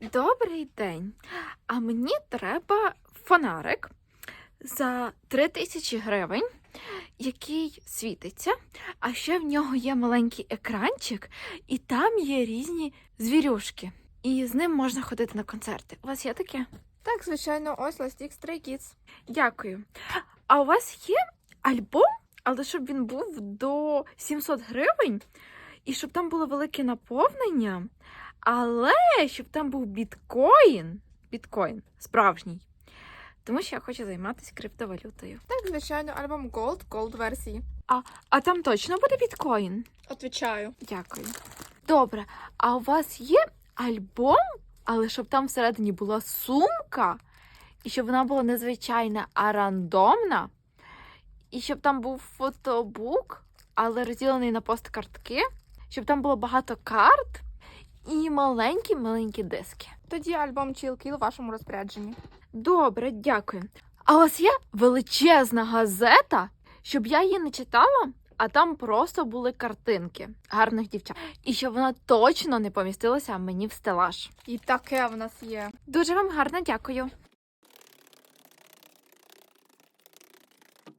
Добрий день. А мені треба фонарик за 3 тисячі гривень, який світиться, а ще в нього є маленький екранчик, і там є різні звірюшки. І з ним можна ходити на концерти. У вас є таке? Так, звичайно, ось ластік Stray Kids. Дякую. А у вас є альбом, але щоб він був до 700 гривень, і щоб там було велике наповнення, але щоб там був біткоін, біткоін справжній. Тому що я хочу займатися криптовалютою. Так, звичайно, альбом Gold, Gold версії. А там точно буде біткоін? Отвічаю. Дякую. Добре, а у вас є альбом, але щоб там всередині була сумка, і щоб вона була не звичайна, а рандомна, і щоб там був фотобук, але розділений на посткартки, щоб там було багато карт і маленькі-маленькі диски. Тоді альбом Chill Kill в вашому розпорядженні. Добре, дякую. А у вас є величезна газета, щоб я її не читала, а там просто були картинки гарних дівчат. І щоб вона точно не помістилася мені в стелаж. І таке в нас є. Дуже вам гарно дякую.